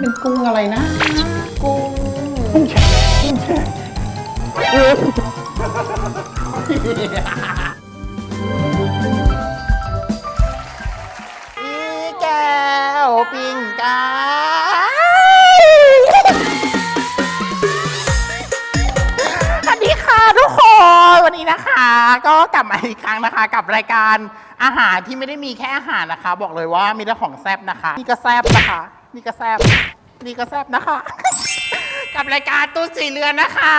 เป็นกุ้งอะไรนะ กุ้งกุ้งแช่กุ้งแช่เอออีแก้วปิงกาสวัสดีค่ะทุกคน วันนี้นะคะ ก็กลับมาอีกครั้งนะคะ กับรายการอาหารที่ไม่ได้มีแค่อาหารนะคะ บอกเลยว่ามีแต่ของแซบนะคะ นี่ก็แซบนะคะ นี่ก็แซบนี่ก็แซบนะคะ กับรายการตู้สีเรือนนะคะ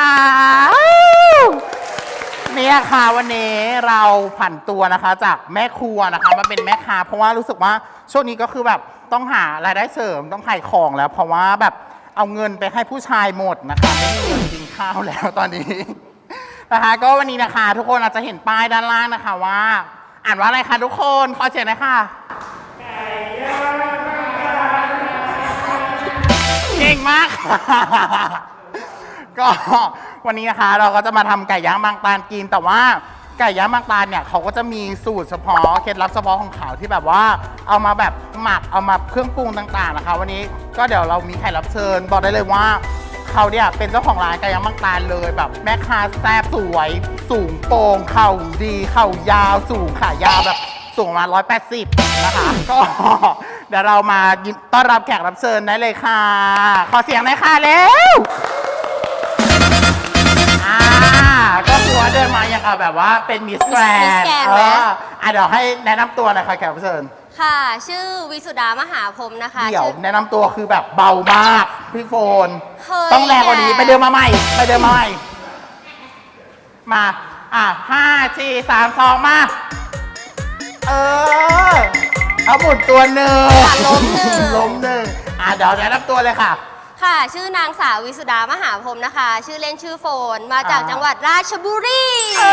เนี่ยค่ะวันนี้เราผันตัวนะคะ จากแม่ครัวนะคะมาเป็นแม่ค้าเพราะว่ารู้สึกว่าช่วงนี้ก็คือแบบต้องหารายได้เสริมต้องขายของแล้ว เพราะว่าแบบเอาเงินไปให้ผู้ชายหมดนะคะไม่มีเงินกินข้าวแล้วตอนนี้นะคะ ก็วันนี้นะคะ ทุกคนอาจจะเห็นป้ายด้านล่างนะคะว่า อ่านว่าอะไรคะทุกคนขอเสียงหน่อยค่ะ ก่งมากค่ะก็วันนี้นะคะเราก็จะมาทำไก่ย่างบางตาลกิน แต่ว่าไก่ย่างบางตาลเนี่ยเขาก็จะมีสูตรเฉพาะเคล็ดลับเฉพาะของเขาที่แบบว่า เอามาแบบหมักเอามาเครื่องปรุงต่าง ๆนะคะ วันนี้ก็เดี๋ยวเรามีแขกรับเชิญ บอกได้เลยว่าเขาเนี่ยเป็นเจ้าของร้านไก่ย่างบางตาลเลยแบบ แม่ค้าแซ่บสวย สูงโปร่งเข่าดีเข่ายาวสูงขายาวแบบ สูงประมาณ180 นะคะ ก็เดี๋ยวเรามายินต้อนรับแขกรับเชิญได้เลยค่ะ ขอเสียงหน่อยค่ะเร็วอ่าก็คือว่าเดินมาอย่างกับแบบว่าเป็นมิสแกรน Miss เอ Grand ไหม ออะเดี๋ยวให้แนะนำตัวหน่อยค่ะแขกรับเชิญ ค่ะ ชื่อวิสุดามหาพรหมนะคะเดี๋ยวชื่อ แนะนำตัวคือแบบเบามากพี่โฟน เฮ้ย ต้องแรงกว่านี้แกไปเดินมาใหม่ ไปเดินมาใหม่ มา อะห้าสี่สามสองมา เออ เอาหมุนตัวหนึ่งค่ะล้มหนึ่ง ล้มหนึ่งอะเดี๋ยวแนะนำตัวเลยค่ะ ค่ะ ชื่อนางสาววิสุดามหาพรหมนะคะ ชื่อเล่นชื่อโฟน มาจากอ่าจังหวัดราชบุรี เอ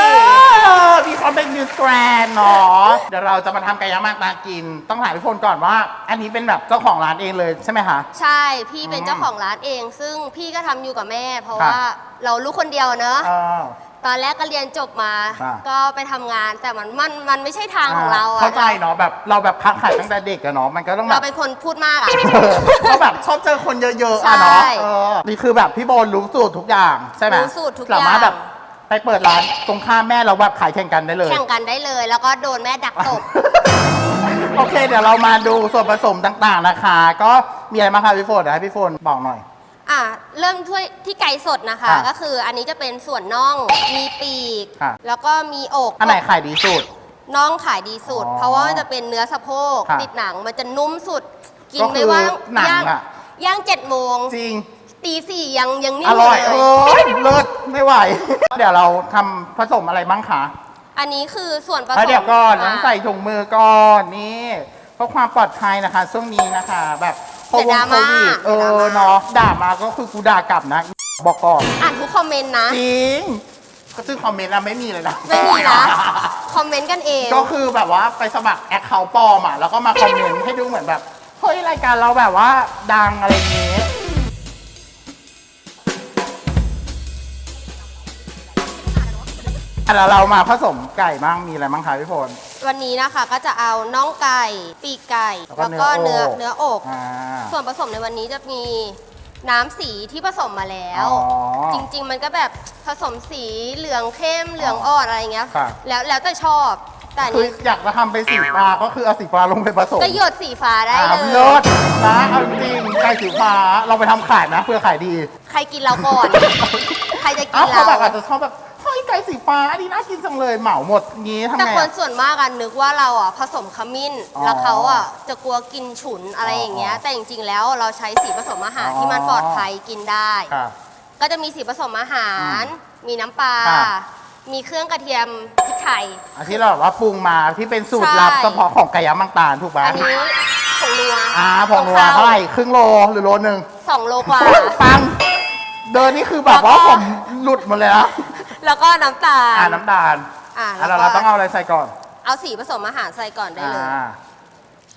อมีความเป็นมิสแกรนเนาะเดี๋ยวเราจะมาทำไก่ย่างมากตากิน ต้องถามพี่พลก่อนว่า อันนี้เป็นแบบเจ้าของร้านเองเลยใช่ไหมคะ ใช่ พี่เป็นเจ้าของร้านเอง ซึ่งพี่ก็ทำอยู่กับแม่ เพราะครับว่าเราลูกคนเดียวเนอะ เออ ตอนแรกก็เรียนจบมา อ่า ก็ไปทำงาน แต่มันมันมันไม่ใช่ทางของเราอะเข้าใจเนาะแบบเราแบบค้าขายตั้งแต่เด็กอะเนาะมันก็ต้องแบเราบเป็นคนพูดมากอะเออเขาแบบชอบเจอคนเยอะๆอะเนาะใช่เออนี่คือแบบพี่โบนรู้สูตรทุกอย่างใช่ไหมรู้สูตรทุกอย่าง สามารถแบบไปเปิดร้านตรงข้ามแม่เราแบบขายแข่งกันได้เลย แข่งกันได้เลย แล้วก็โดนแม่ดักตบ โอเค เดี๋ยวเรามาดูส่วนผสมต่างๆนะคะ ก็มีอะไรบ้างคะพี่โฟนเดี๋ยวให้พี่โฟนบอกหน่อย อะเริ่มถ้วยที่ไก่สดนะคะ ค่ะก็คืออันนี้จะเป็นส่วนน่องมีปีก ค่ะ แล้วก็มีอกอันไหนขายดีสุด น่องขายดีสุด อ๋อเพราะว่ามันจะเป็นเนื้อสะโพกค่ะติดหนังมันจะนุ่มสุด กินก็คือไม่ว่าหนังย่างอะ ย่างเจ็ดโมงจริง ตีสี่ยังยังนิ่อมร่อยเลเอ้ยเลิศไม่ไหว เดี๋ยวเราทำผสมอะไรบ้างคะอันนี้คือส่วนผสเอ้ยมเดี๋ยวก่อนต้องะ ใส่ถุงมือก่อนนี่เพื่อความปลอดภัยนะคะช่วงนี้นะคะ แบบ โคเดี๋ยววิดดราม่าโควิดเอเดี๋ยวดราอม่าเนาะด่ามาก็คือกูด่ากลับนะ บอกก่อนอ่านทุกคอมเมนต์นะจริงก็ซึ่งคอมเมนต์อะไม่มีเลยนะ ไม่มีนะ คอมเมนต์กันเอง ก็คือแบบว่าไปสมัครแอคเคาท์ปลอมอะแล้วก็มาคอมเมนต์ให้ดูเหมือนแบบเฮ้ยรายการเราแบบว่าดังอะไรอย่างเงี้ยอะแล้วเรามาผสมไก่บ้างมีอะไรบ้างคะพี่พล วันนี้นะคะก็จะเอาน่องไก่ ปีกไก่ แล้วก็แล้วก็เนื้เนื้อออกเนื้ออก อ่า ส่วนผสมในวันนี้จะมีน้ำสีที่ผสมมาแล้ว อ๋อจริง ๆ มันก็แบบผสมสีเหลืองเข้มเหลืองอ่อนอะไรเงี้ย ครับ แล้วแล้วแต่ชอบแต่อันคือนี้อยากจะทำเป็นสีฟ้าก็คือเอาสีฟ้าลงไปผสมก็หยดสีฟ้าได้อ่าเลเลิยศนะเอาจริงไก่สีฟ้าเราไปทำขายนะเพื่อขายดีใครกินเราก่อน ใครจะกิเอ้านเขาเราแบบอาจจะชอบแบบเฮ้ ยไก่สีฟ้าอันนี้น่ากินจังเลยเหมาหมดงี้ทำแต่ไงคนอะ ส่วนมากอะนึกว่าเราอะผสมขมิ้น อ๋อแล้วเขาอะจะกลัวกินฉุนอะไรอย่างเงี้ยอ๋อแต่จริงๆแล้วเราใช้สีผสมอาหารอ๋อ ที่มันปลอดภัยกินได้ ค่ะ ก็จะมีสีผสมอาหาร มีน้ำปลา ค่ะ มีเครื่องกระเทียมพริกไทย อันที่เราแบบว่าปรุงมาที่เป็นสูตรใช่ลับเฉพาะของไก่ย่างบางตาลถูกไหมอันนี้ผงนัวอ่าผงนัวของเท่าไหร่ครึ่งโลหรือโลหนึ่งสองโลกว่า ปังเดินนี่คือแบบว่าแล้วก็ผมหลุดหมดเลยนะ แล้วก็น้ำตาล อ่าน้ำตาลอ่าอะแล้วเราก็ เราต้องเอาอะไรใส่ก่อนเอาสีผสมอาหารใส่ก่อนได้เลย อ่า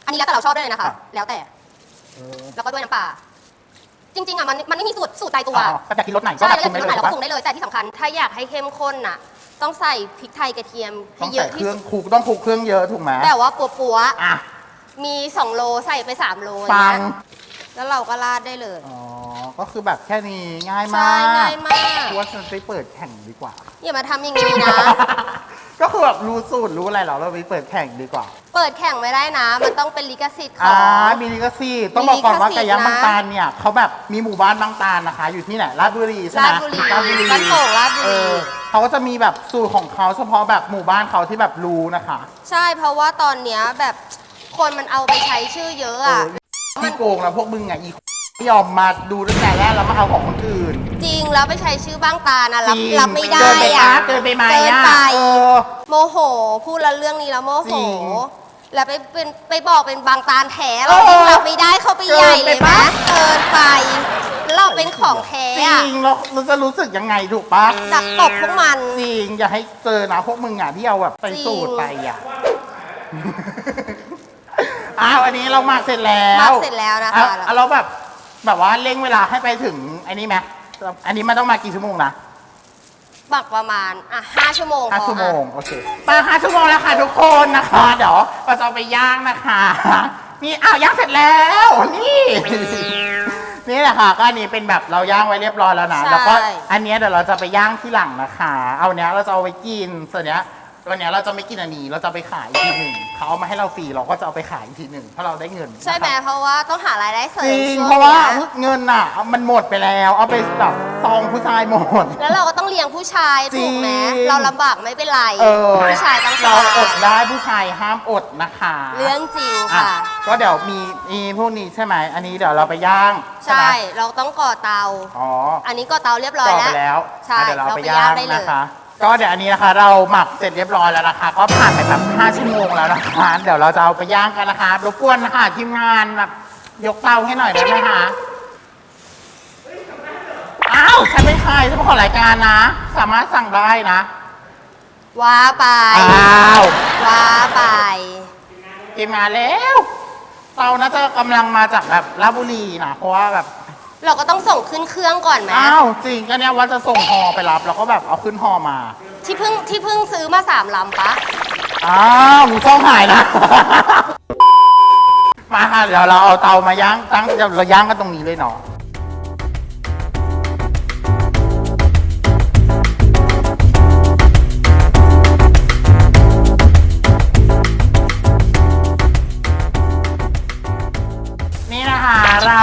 อันนี้แล้วแต่เราชอบด้วยนะคะครับแล้วแต่ เออแล้วก็ด้วยน้ำปลา จริงๆอะมันมันไม่มีสูตรสูตรตายตัว อ๋อก็จะกินรสไหนก็ใช่แบบเราปรุจะงได้กินเลยรสไหนเราก็ปะปรุงได้เลย แต่ที่สำคัญ ถ้าอยากให้เข้มข้นน่ะ ต้องใส่พริกไทยกระเทียมต้ให้องเยใส่อะเคที่รื่องสุดคลุกต้องคลุกเครื่องเยอะถูกไหมแต่ว่าปัวปัวๆอะมี 2 โลใส่ไป 3 โลฟังเนี้ยแล้วเราก็ราดได้เลย อ๋อ ก็คือแบบแค่นี้ง่ายใช่มากง่ายมากกูว่าฉันไปเปิดแข่งดีกว่า อย่ามาทำอย่างนี้นะ ก็คือแบบรู้สูตรรู้อะไรแล้วเราไปเปิดแข่งดีกว่าเปิดแข่งไม่ได้นะ มันต้องเป็นลิขสิทธิ์ขอ่าอง มีลิขสิทธิ์ต้องบอกก่อนว่ามีลิขสิทธิ์ไก่ย่างนะ บางตาลเนี่ยเขาแบบมีหมู่บ้านบางตาลนะคะ อยู่ที่ไหนราชบุรีใช่ไหมราชบุรีบ้านโป่งราชบุรีเออเขาก็จะมีแบบสูตรของเขาเฉพาะแบบหมู่บ้านเขาที่แบบรู้นะคะ ใช่เพราะว่าตอนเนี้ยแบบคนมันเอาไปใช้ชื่อเยอะเออะอที่โกงนะพวกมึงไงอี ไม่ยอมมาดูตั้งแต่แรกแล้วมาเอาของคนอื่น จริงแล้วไปใช้ชื่อบ้างตานะรับจริงรับไม่ได้เกินไปอะนะเกินไปไหมเกินอะไป เออ โมโห พูดแล้วเรื่องนี้แล้วโมจโห ริงแล้วไปเป็นไปบอกเป็นบางตาลแท้เอเราอยิ่งรับไม่ได้เข้าไปใหญ่เกินเลไปยปะ นะเกินไปแล้วเราเป็นของแท้จริอะงเราเราจะรู้สึกยังไงถูกปะดักตบพวกมัน จริงอย่าให้เจอนะพวกมึงอะที่เอาแบบไปจริง สูตรไปอะ อ้าวอันนี้เราหมักเสร็จแล้วหมักเสร็จแล้วนะคะเอาเอาเราแบบ แบบว่าเร่งเวลาให้ไปถึงอันนี้ไหมอันนี้มันต้องมากี่ชั่วโมงนะบักประมาณอะห้าชั่วโมงห้าพอชั่วโมงอะโอเคมาห้าชั่วโมงแล้วค่ะทุกคนนะคะเดี๋ยวเราจะเอาไปย่างนะคะ นี่อ้าวย่างเสร็จแล้วนี่ นี่แหละค่ะก็อันนี้เป็นแบบเราย่างไว้เรียบร้อยแล้วนะใช่แล้วก็อันเนี้ยเดี๋ยวเราจะไปย่างที่หลังนะคะ เอาเนี้ยเราจะเอาไปกินส่วนเนี้ย วันเนี้ยเราจะไม่กินอันนี้เราจะไปขายอีกทีหนึ่งเขาเอามาให้เราฟรีเราก็จะเอาไปขายอีกทีหนึ่งเพราะเราได้เงินนะคะใช่ไหมเพราะว่าต้องหารายได้เสริจมริงช่วงเพราะว่านี้ยเงินอะ มันหมดไปแล้ว เอาไปแบบซองผู้ชายหมด แล้วเราก็ต้องเลี้ยงผู้ชายจริถูง กไหมเราลำบากไม่เป็นไรเออผู้ชายต้องสเราบาอยดได้ผู้ชายห้ามอดนะคะเรื่องจริงอะค่ะ ก็เดี๋ยวมีมีพวกนี้ใช่ไหมอันนี้เดี๋ยวเราไปย่างใช่ไหมเราต้องก่อเตา อ๋ออันนี้ก่อเตาเรียบร้อยต่อแล้วไปแล้วใช่อะเดี๋ยวเราเราไปไปย่าย่างงได้เลยนะคะ ก็เดี๋ยวอันนี้นะคะ เราหมักเสร็จเรียบร้อยแล้วนะคะ ก็ผ่านไปแบบ5ชั่วโมงแล้วนะคะ เดี๋ยวเราจะเอาไปย่างกันนะคะรบกวนนะคะทีมงานแบบยกเตาให้หน่อยได้ไหมคะอ้าวฉันเป็นใครฉันเป็นของรายการนะ สามารถสั่งได้นะว้าไป อ้าวว้าไป ทีมงานแล้วเตาน่าจะกำลังมาจากแบบราชบุรีนะเพราะว่าแบบ เราก็ต้องส่งขึ้นเครื่องก่อนไหมอ้าวจริงก็เนี่ยว่าจะส่งฮอไปรับ แล้วก็แบบเอาขึ้นฮอมาที่เพิ่งที่เพิ่งซื้อมาสามลำปะอ้าวหมูช่องหายนะ มาค่ะเดี๋ยวเราเอาเตามาย่างตั้งเดี๋ยวเราย่างกันตรงนี้เลยเนาะ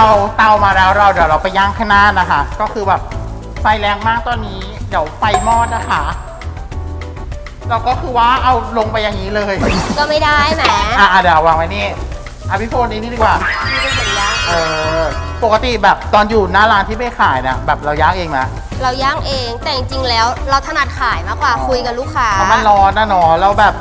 าเตามาแล้วเราเดี๋ยวเราไปย่างข้างหน้านะคะ ก็คือแบบไฟแรงมากตอนนี้ เดี๋ยวไฟมอดนะคะ เราก็คือว่าเอาลงไปอย่างนี้เลย ก็ไม่ได้แหมอะอะเดี๋ยววางไว้นี่อะพี่โฟนนี้นี่ดีกว่านี่เป็นสัญญาณเออปกติแบบตอนอยู่หน้าร้านที่ไปขายเนี่ยแบบเราย่างเองนะเราย่างเองแต่จริงๆแล้ว เราถนัดขายมากกว่าคุยกับลูกค้าเพราะมันร้อนนะเนาะเราแบบ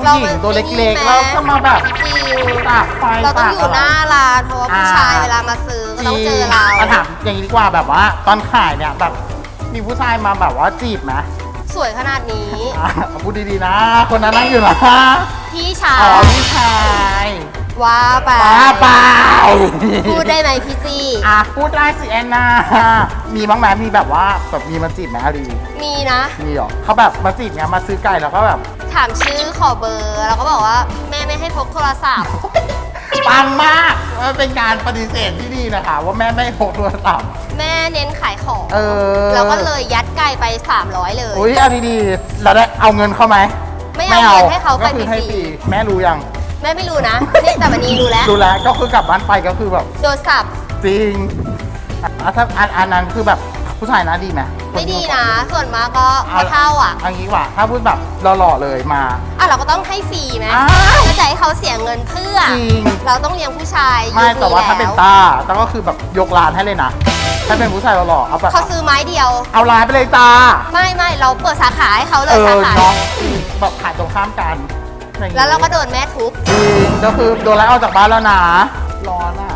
ผู้หญิงตัวเล็กๆเราก็มาแบบจริงตากไฟเราต้องตากอยู่หน้าร้านเพราะว่าผู้ชายเวลามาซื้อก็ต้องเจอเรามาถามอย่างนี้ดีกว่าแบบว่า ตอนขายเนี่ยแบบมีผู้ชายมาแบบว่าจีบไหมสวยขนาดนี้อะพูดดีๆนะ คนนั้นนั่งอยู่นะพี่ชาอ๋อยพี่ชาย ว่าไปป้าเปล่าพูดได้ไหมพี่จี้อะพูดได้สิแอนนา มีบ้างไหมมีแบบว่าแบบมีมาจีบไหมเอาดีมีนะ มีเหรอเขาแบบมาจีบไงมาซื้อไก่แล้วก็แบบถามชื่อขอเบอร์ แล้วก็บอกว่าแม่ไม่ให้พกโทรศัพท์ ปังมากมันเป็นการปฏิเสธที่ดีนะคะ ว่าแม่ไม่พกโทรศัพท์แม่เน้นขายของเออเราก็เลยยัดไก่ไป 300 เลยอุ้ยเอาดีๆเราได้เอาเงินเข้าไหมไม่เอาเงินให้เขาไปก็คือให้ฟฟรีรีแม่รู้ยัง แม่ไม่รู้นะเนี่ยแต่วันนี้รู้แล้วรู้แล้วก็คือกลับบ้านไปก็คือแบบโดนสับ จริงอะถ้าอันอันนั้นคือแบบผู้ชายนะดีไหมไม่ดีนะ ส่วนมากก็ก็เท่าอะ เอันนี้ว่าถ้าพูดแบบหล่อๆเลยมา อะเราก็ต้องให้ฟรีไหมอ้าวก็จะให้เขาเสียเงินเพื่อ จริง เราต้องเลี้ยงผู้ชายไม่ยุคแต่ว่าถ้าเป็นแล้วตาตาก็คือแบบยกร้านให้เลยนะถ้าเป็นผู้ชายหล่อๆเอาแบบเขาซื้อไม้เดียว เอาร้านไปเลยจ้าไม่ไม่เราเปิดสาขาให้เขาเลเอยสาอขา เนาะแบบขายตรงข้ามกัน อย่งงี้แล้วเราก็โดนแม่ทุบ จริงก็คือโดนไล่ออกจากบ้านแล้วนะ ร้อนอะ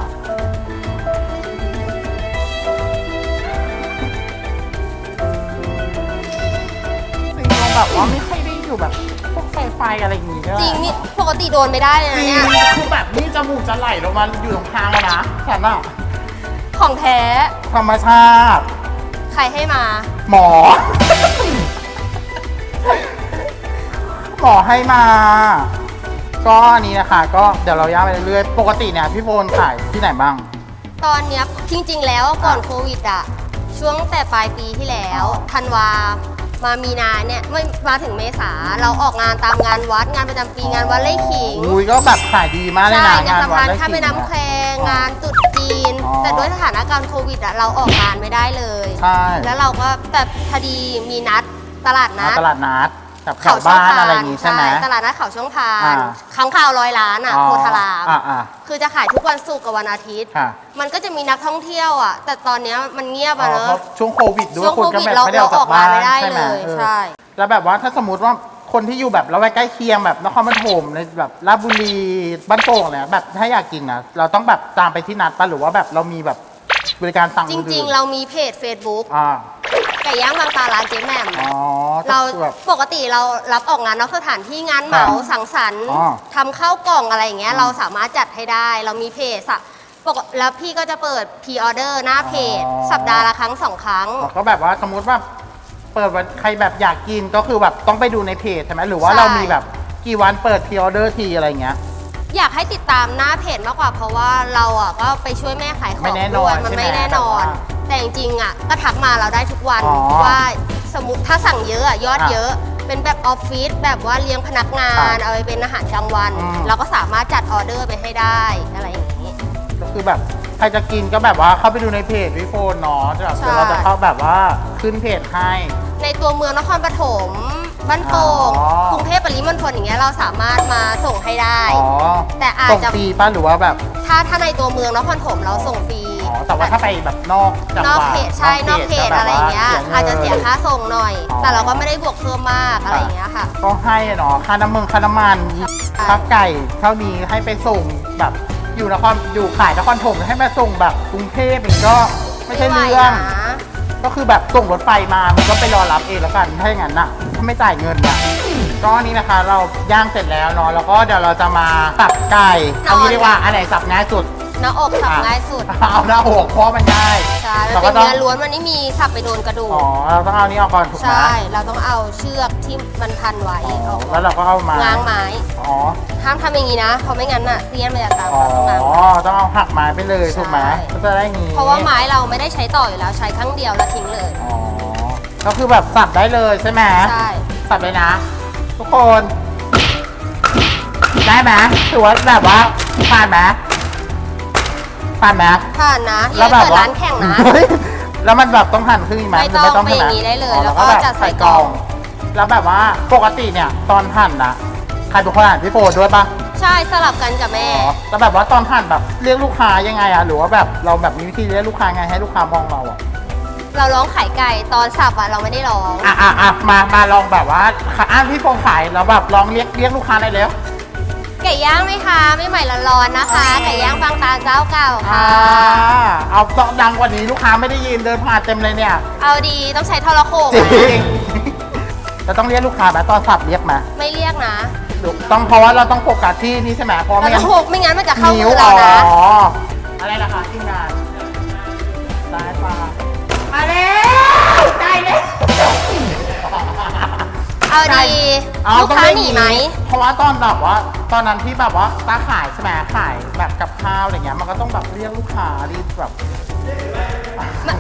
จริงๆแบบว่าไม่ค่อยได้อยู่แบบ พวกไฟไฟอะไรอย่างงี้ด้วยจริงนี่ปกติโดนไม่ได้เลยจนะริงเนี่ย คือแบบนี่จมูกจะไหลลงมาอยู่ตรงคางแล้วนะฉันอะของแท้ธรรมชาติ ใครให้มา หมอ หมอให้มา ก็อันนี้นะคะ ก็เดี๋ยวเราย่างไปเรื่อยๆ ปกติเนี่ยพี่โฟนขายที่ไหนบ้าง ตอนเนี้ยจริง ๆ แล้วก่อนโควิดอะ ช่วงแต่ปลายปีที่แล้วอ๋อธันวามามีนาเนี่ยไม่มาถึงเมษาเราออกงานตามงานวัดงานประจำปีงานวัดไร่ขิงอุ้ยก็แบบขายดีมากเลยใช่นะงานสะพานวัดไร่ข้ามแม่น้ำแควงานตรุษจีน อ๋อ แต่ด้วยสถานการณ์โควิดอะเราออกงานไม่ได้เลย ใช่แล้วเราก็แต่พอดีมีนัดตลาดนัอ่าดตลาดนัด กับแถเขาวช่องบ้านพาอะไรนอย่างงี้ใช่ไหมตลาดนัดเขาช่องพานอ่าค้างคาวร้อยล้านอะอ๋อโพธารามอ่าอ่าคือจะขายทุกวันศุกร์กับวันอาทิตย์ค่ะมันก็จะมีนักท่องเที่ยวอะ แต่ตอนเนี้ยมันเงียบอ๋อะอเนอะเพราะช่วงโควิดด้วยช่วงคนโคก็วิดแบบเราไม่ได้ออกจากเราออกบ้านมาไม่ได้ใช่ไหมเลยเออใช่ แล้วแบบว่าถ้าสมมติว่าคนที่อยู่แบบละแวกใกล้เคียงแบบนครปฐมในแบบราชบุรีบ้านโป่งเนี่ยแบบถ้าอยากกินนะเราต้องแบบตามไปที่นัดปะหรือว่าแบบเรามีแบบบริการสั่งจมือถือริง ๆ เรามีเพจ Facebook อ่า ไก่ย่างบางตาร้านเจ๊แหม่มอ๋อเราก็คือแบบ ปกติเรารับออกงานนอกสถานที่งานเหมาครับสังสรรค์อ๋อทำข้าวกล่องอะไรอย่างเงี้ยอืมเราสามารถจัดให้ได้ เรามีเพจสะปกแล้วพี่ก็จะเปิดพ r ออเดอร์หน้าเพจ อ๋อ สัปดาห์ละครั้งสองครั้ง ก็แบบว่าสมมติว่าเปิดวันใครแบบอยากกินก็คือแบบต้องไปดูในเพจใช่ไหมหรือว่าใช่ เรามีแบบกี่วันเปิดพ r ออเดอร์ทีอะไรเงี้ย อยากให้ติดตามหน้าเพจมากกว่าเพราะว่าเราอะก็ไปช่วยแม่ขายขไม่องแน่นอนด้วยมันใช่ไหมไม่แน่นอนแบบว่า แต่จริงๆอะก็ทักมาเราได้ทุกวันอ๋อว่าสมมติถ้าสั่งเยอะอะยอดอะเยอะ เป็นแบบออฟฟิศแบบว่าเลี้ยงพนักงานอะเอาไปเป็นอาหารกลางวัน อืม เราก็สามารถจัดออเดอร์ไปให้ได้อะไรอย่างนี้ ก็คือแบบใครจะกินก็แบบว่าเข้าไปดูในเพจวิโฟนเนาะจะแบบใช่ เดี๋ยวเราจะเข้าแบบว่าขึ้นเพจให้ ในตัวเมืองนครปฐม บ้านโป่งอ๋อ กรุงเทพปริมณฑลอย่างเงี้ยเราสามารถมาส่งให้ได้ อ๋อแต่อาจส่งจะ ฟรีป่ะหรือว่าแบบถ้าถ้าในตัวเมืองนครปฐมเราส่งฟรีอ๋อแต่ว่าถ้าไปแบบนอกจังนอกหวัดเขตใช่นอกเขตจแบบอะไรอย่างเงี้ยว่อาจจะเสียค่าส่งหน่อย อ๋อ แต่เราก็ไม่ได้บวกเพิ่มมากอะไรอย่างเงี้ยค่ะ ก็ให้เนาะค่าน้ำมึงค่าน้ำมันค่าไก่เท่านี้ให้ไปส่งแบบอยู่นครอยู่ขายนครถมให้มาส่งแบบกรุงเทพอีกก็ไม่ใช่เรื่อง ไม่ไหวนะ ก็คือแบบส่งรถไฟมามันก็ไปรอรับเองแล้วกันถ้าอย่างนั้นน่ะถ้าไม่จ่ายเงินน่ะก็อันนี้นะคะเราย่างเสร็จแล้วเนาะแล้วก็เดี๋ยวเราจะมาสับไก่เอางี้ดีกว่าอันไหนสับง่ายสุด หน้าอกสับง่ายสุดเอาหน้าอกเพราะมันง่ายใช่เรามันก็เป็นต้องเนื้อล้วนมันไม่มีสับไปโดนกระดูกอ๋อเราต้องเอานี้ออกก่อนถูกไหมใช่ เราต้องเอาเชือกที่มันพันไว้ออกแล้วเราก็เอามาง้างไม้อ๋อห้ามทำอย่างนี้นะเพราะไม่งั้นน่ะเสี้ยนมันจะตามอ๋อเราต้องง้างต้องเอาหักไม้ไปเลยถูกไหมใช่ก็จะได้งี้เพราะว่าไม้เราไม่ได้ใช้ต่ออยู่แล้วใช้ครั้งเดียวแล้วทิ้งเลยอ๋อก็คือแบบสับได้เลยใช่ไหมใช่สับเลยนะ ทุกคน ได้ไหมถือว่าแบบว่าผ่านไหม ผ่านไหมผ่านนะอแล้ย่าวแบบเปิดว่าร้านแข่งนะ เฮ้ยแล้วมันแบบต้องหั่นครึ่งอีกไหมไม่หรืต้องใช่หไปอย่างนี้ได้เลยอ๋อแล้วก็บบจัดใส่กล่อง แล้วแบบว่าปกติเนี่ยตอนหั่นนะใครเป็นคนหั่นพี่โฟด้วยปะใช่สลับกันกับแม่อ๋อแล้วแบบว่าตอนหั่นแบบเรียกลูกค้ายังไงอะหรือว่าแบบเราแบบมีวิธีเรียกลูกค้าไงให้ลูกค้ามองเราอะเราร้องขายไก่ตอนสับอะเราไม่ได้ร้องอะอะอะมามาลองแบบว่าอะพี่โฟขายแล้วแบบลองเรียกเรียกลูกค้าได้แล้ว ไก่ย่างไหมคะไม่ใหม่ร้อนๆนะคะ ไก่ย่างบางตาเจ้าเก่าอ่าค่ะเอาต้องดังกว่านี้ลูกค้าไม่ได้ยินเดินผ่านเต็มเลยเนี่ย เอาดีต้องใช้โทรโขงจรินะงจะต้องเรียกลูกค้าไหมตอนสับเรียกไหมไม่เรียกนะหรือต้องเพราะว่าเราต้องโฟกัสที่นี่ใช่ไหมเพราะเราไม่ต้งั้อนงหกไม่งั้นมันจะเข้านิ้มืวอเรานะอ๋ออะไรล่ะคะทีมงานซ้ายฟ้ามาแล้วได้แล้ว เอาดีเอาลูกต้องค้าเล่นหนีไหม เพราะว่าตอนแบบว่า ตอนนั้นที่แบบว่าตาขายใช่ไหมขายแบบกับข้าวอะไรเงี้ยมันก็ต้องแบบเรียกลูกค้าดีแบบ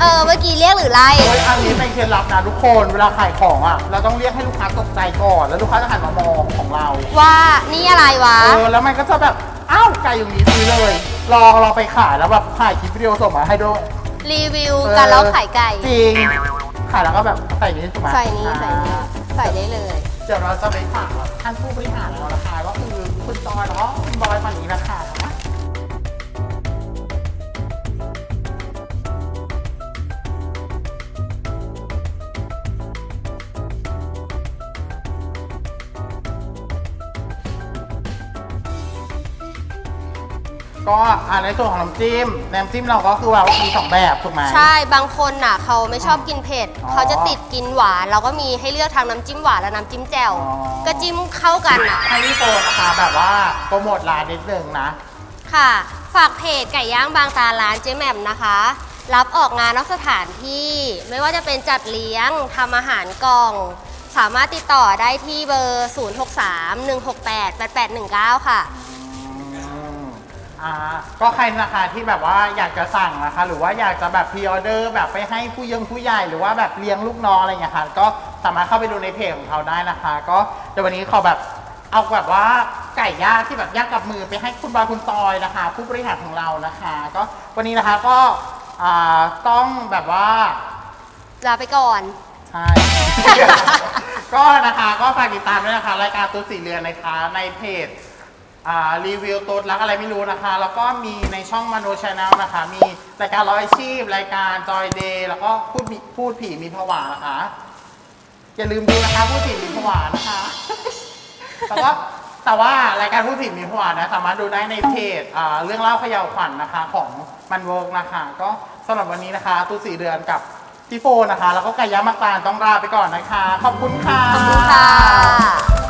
เออเมื่อกี้เรียกหรือไล่เฮ้ยอันนี้เป็นเคล็ดลับนะทุกคนเวลาขายของอะเราต้องเรียกให้ลูกค้าตกใจก่อน แล้วลูกค้าจะหันมามองของเรา ว่านี่อะไรวะ เออแล้วมันก็จะแบบอ้าวไก่อย่างนี้ซื้อเลยลองเราไปขายแล้วแบบถ่ายคลิปวิดีโอส่งมาให้ด้วย รีวิวการเล้าขายไก่ จริงขายแล้วก็แบบใส่นี้ถูกไหมใส่นี้ใส่นี้ อ่า ใส่ได้เลยเดี๋ยวเราจะไปถามท่านผู้บริหารเรานะคะก็คือคุณจอยเนาะคุณบอยฝั่งนี้นะคะ ก็อ่าในส่วนของน้ำจิ้มน้ำจิ้มเราก็คือว่ามีสองแบบถูกไหม ใช่บางคนน่ะเขาไม่ชอบกินเผ็ดอ๋อเขาจะติดกินหวาน เราก็มีให้เลือกทางน้ำจิ้มหวานและน้ำจิ้มแจ่วอ๋อ ก็จิ้มเข้ากันอะ ให้พี่โฟนะคะแบบว่าโปรโมทร้านนิดนึงนะ ค่ะ ฝากเพจไก่ย่างบางตาร้านเจ๊แหม่มนะคะ รับออกงานนอกสถานที่ ไม่ว่าจะเป็นจัดเลี้ยงทำอาหารกล่อง สามารถติดต่อได้ที่เบอร์ 063 168 8819 ค่ะ อืมออ่าก็ใครนะคะที่แบบว่าอยากจะสั่งนะคะ หรือว่าอยากจะแบบพรีออเดอร์แบบไปให้ผู้ยังผู้ใหญ่หรือว่าแบบเลี้ยงลูกน้องอะไรอย่างเงี้ยค่ะก็สามารถเข้าไปดูในเพจของเขาได้นะคะ ก็เดี๋ยววันนี้ขอแบบเอาแบบว่าไก่ย่างที่แบบย่างกับมือไปให้คุณบอยคุณซอยนะคะ ผู้บริหารของเรานะคะ ก็วันนี้นะคะก็อ่าต้องแบบว่า ลาไปก่อน ใช่ ก็นะคะก็ฝากติดตามด้วยนะคะ รายการตัวสีเรือนนะคะในเพจ อ่ารีวิวตัวรักอะไรไม่รู้นะคะ แล้วก็มีในช่องมโนชาแนลนะคะ มีรายการร้อยชีพ รายการจอยเดย์แล้วก็พูดมีพูดผีมีผวานะคะ อย่าลืมดูนะคะพูดผีมีผวานะคะ แต่ว่าแต่ว่ารายการพูดผีมีผวานะสามารถดูได้ในเพจอ่าเรื่องเล่าเขย่าวขวัญนะคะ ของมันเวิร์กนะคะ ก็สำหรับวันนี้นะคะตู้สีเดือนกับพี่โฟนะคะ แล้วก็ไก่ย่างมักตาลต้องลาไปก่อนนะคะ ขอบคุณค่ะ ขอบคุณค่ะ